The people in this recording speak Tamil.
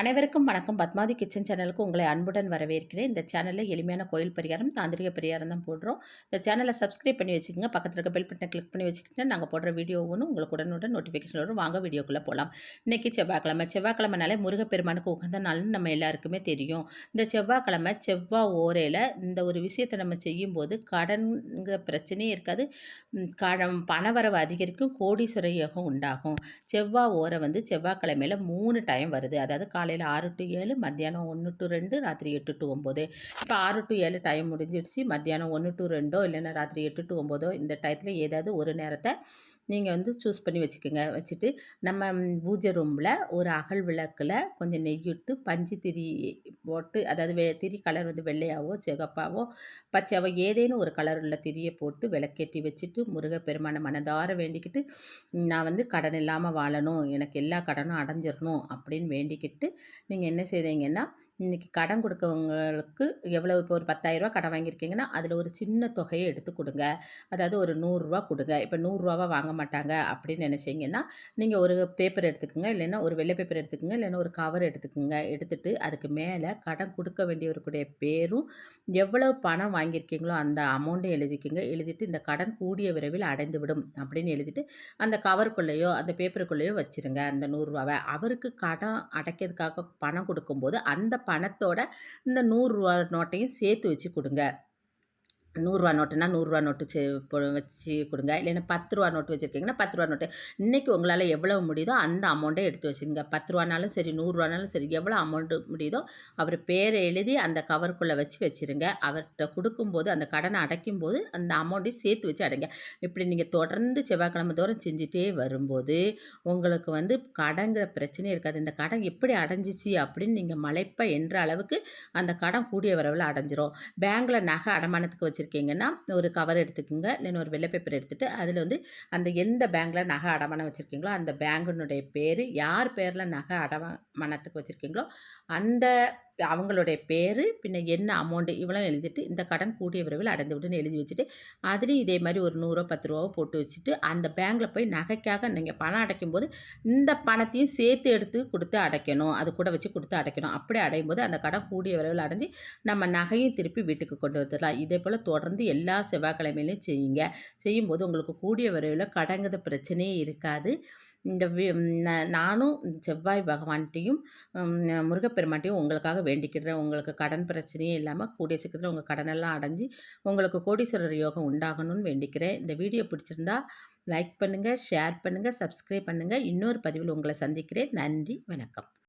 அனைவருக்கும் வணக்கம். பத்மாதி கிச்சன் சேனலுக்கு உங்களை அன்புடன் வரவேற்கிறேன். இந்த சேனலில் எளிமையான கோயில் பரிகாரம் தாந்திரிக பரிகாரம் தான் போடுறோம். இந்த சேனலை சப்ஸ்கிரைப் பண்ணி வச்சுக்கோங்க. பக்கத்தில் இருக்க பெல் பட்டனை கிளிக் பண்ணி வச்சுக்கிட்டு நாங்கள் போடுற வீடியோ ஒன்று உங்களுக்கு உடனுடன் நோட்டிஃபிகேஷன் வரும் வாங்க. வீடியோக்குள்ளே போகலாம் இன்றைக்கி செவ்வாய்க்கிழமை. செவ்வாய்க்கிழமைனாலே முருகப்பெருமானுக்கு உகந்த நாள்னு நம்ம எல்லாருக்குமே தெரியும். இந்த செவ்வாய்க்கிழமை செவ்வாய் ஓரையில் இந்த ஒரு விஷயத்தை நம்ம செய்யும்போது கடன்கிற பிரச்சனையே இருக்காது. கடன் பணவரவு அதிகரிக்கும். கோடீஸ்வர யோகம் உண்டாகும். செவ்வாய் ஓரை வந்து செவ்வாய்க்கிழமையில் மூணு டைம் வருது. அதாவது காலையில் ஆறு டு ஏழு மத்தியானம் ஒன்று டு ரெண்டு ராத்திரி எட்டு டு ஒம்பது. இப்போ ஆறு டு ஏழு டைம் முடிஞ்சிடுச்சு. மத்தியானம் ஒன்று டு ரெண்டோ இல்லைன்னா ராத்திரி எட்டு டு ஒம்போதோ இந்த டயத்தில் ஏதாவது ஒரு நேரத்தை நீங்கள் வந்து சூஸ் பண்ணி வச்சுக்கோங்க. வச்சுட்டு நம்ம பூஜை ரூமில் ஒரு அகல் விளக்கில் கொஞ்சம் நெய்யிட்டு பஞ்சு திரி போட்டு அதாவது வெ திரி கலர் வந்து வெள்ளையாவோ சிகப்பாவோ பச்சையாவோ ஏதேனும் ஒரு கலர் உள்ள திரியை போட்டு விளக்கேற்றி வச்சுட்டு முருகப்பெருமான மனதார வேண்டிக்கிட்டு நான் வந்து கடன் இல்லாமல் வாழணும். எனக்கு எல்லா கடனும் அடைஞ்சிடணும் அப்படின்னு வேண்டிக்கிட்டு நீங்கள் என்ன செய்தீங்கன்னா இன்றைக்கி கடன் கொடுக்கவங்களுக்கு எவ்வளோ இப்போ ஒரு பத்தாயிரரூவா கடன் வாங்கியிருக்கீங்கன்னா அதில் ஒரு சின்ன தொகையை எடுத்து கொடுங்க. அதாவது ஒரு நூறுரூவா கொடுங்க. இப்போ நூறுரூவாவாக வாங்க மாட்டாங்க அப்படின்னு நினச்சிங்கன்னா நீங்கள் ஒரு பேப்பர் எடுத்துக்கோங்க. இல்லைன்னா ஒரு வெள்ளை பேப்பர் எடுத்துக்கோங்க. இல்லைன்னா ஒரு கவர் எடுத்துக்கோங்க. எடுத்துகிட்டு அதுக்கு மேலே கடன் கொடுக்க வேண்டியவருக்குடைய பேரும் எவ்வளோ பணம் வாங்கியிருக்கீங்களோ அந்த அமௌண்ட்டை எழுதிக்கோங்க. எழுதிட்டு இந்த கடன் கூடிய விரைவில் அடைந்து விடும் அப்படின்னு எழுதிட்டு அந்த கவருக்குள்ளேயோ அந்த பேப்பருக்குள்ளேயோ வச்சுருங்க அந்த நூறுரூவாவை. அவருக்கு கடன் அடைக்கிறதுக்காக பணம் கொடுக்கும்போது அந்த பணத்தோட இந்த நூறுரூவா நோட்டையும் சேர்த்து வச்சு கொடுங்க. நூறுரூவா நோட்டுனா நூறுரூவா நோட்டு சே வச்சு கொடுங்க. இல்லைன்னா பத்து ரூபா நோட்டு வச்சுருக்கீங்கன்னா பத்து ரூபா நோட்டு. இன்றைக்கி உங்களால் எவ்வளோ முடியுதோ அந்த அமௌண்ட்டை எடுத்து வச்சுருங்க பத்து ரூபானாலும் சரி நூறுரூவானாலும் சரி எவ்வளோ அமௌண்ட்டு முடியுதோ அவர் பேரை எழுதி அந்த கவருக்குள்ளே வச்சு வச்சுருங்க. அவர்கிட்ட கொடுக்கும்போது அந்த கடனை அடைக்கும் போது அந்த அமௌண்ட்டையும் சேர்த்து வச்சு அடைங்க. இப்படி நீங்கள் தொடர்ந்து செவ்வாய்க்கிழமை தோறும் செஞ்சுட்டே வரும்போது உங்களுக்கு வந்து கடங்கிற பிரச்சனையே இருக்காது. இந்த கடன் எப்படி அடைஞ்சிச்சு அப்படின்னு நீங்கள் மலைப்ப என்ற அளவுக்கு அந்த கடன் கூடிய வரவில் அடைஞ்சிரும். பேங்க்கில் நகை அடமானத்துக்கு வச்சு வச்சுருக்கீங்கன்னா ஒரு கவர் எடுத்துக்கோங்க. இல்லைன்னு ஒரு வெள்ளை பேப்பர் எடுத்துகிட்டு அதில் வந்து அந்த எந்த பேங்கில் நகை அடமானம் வச்சுருக்கீங்களோ அந்த பேங்கினுடைய பேர் யார் பேரில் நகை அடமானத்துக்கு வச்சுருக்கீங்களோ அந்த அவங்களுடைய பேர் பின்ன என்ன அமௌண்ட்டு இவ்வளோ எழுதிட்டு இந்த கடன் கூடிய விரைவில் அடைந்து விடுன்னு எழுதி வச்சுட்டு அதுலேயும் இதே மாதிரி ஒரு நூறுரூவா பத்து ரூபாவோ போட்டு வச்சுட்டு அந்த பேங்க்கில் போய் நகைக்காக நீங்கள் பணம் அடைக்கும் போது இந்த பணத்தையும் சேர்த்து எடுத்து கொடுத்து அடைக்கணும். அது கூட வச்சு கொடுத்து அடைக்கணும். அப்படி அடையும் போது அந்த கடன் கூடிய விரைவில் அடைஞ்சு நம்ம நகையும் திருப்பி வீட்டுக்கு கொண்டு வந்துடலாம். இதே போல் தொடர்ந்து எல்லா செவ்வாய்க்கிழமையிலையும் செய்யுங்க. செய்யும்போது உங்களுக்கு கூடிய விரைவில் கடங்குத பிரச்சனையே இருக்காது. இந்த நானும் செவ்வாய் பகவான்கிட்டையும் முருகப்பெருமாட்டையும் உங்களுக்காக வேண்டிக்கிடுறேன் உங்களுக்கு கடன் பிரச்சனையே இல்லாமல் கூடிய சீக்கிரத்தில் உங்கள் கடனெல்லாம் அடைஞ்சு உங்களுக்கு கோடீஸ்வரர் யோகம் உண்டாகணும்னு வேண்டிக்கிறேன். இந்த வீடியோ பிடிச்சிருந்தா லைக் பண்ணுங்கள் ஷேர் பண்ணுங்கள் சப்ஸ்கிரைப் பண்ணுங்கள் இன்னொரு பதிவில் உங்களை சந்திக்கிறேன். நன்றி வணக்கம்.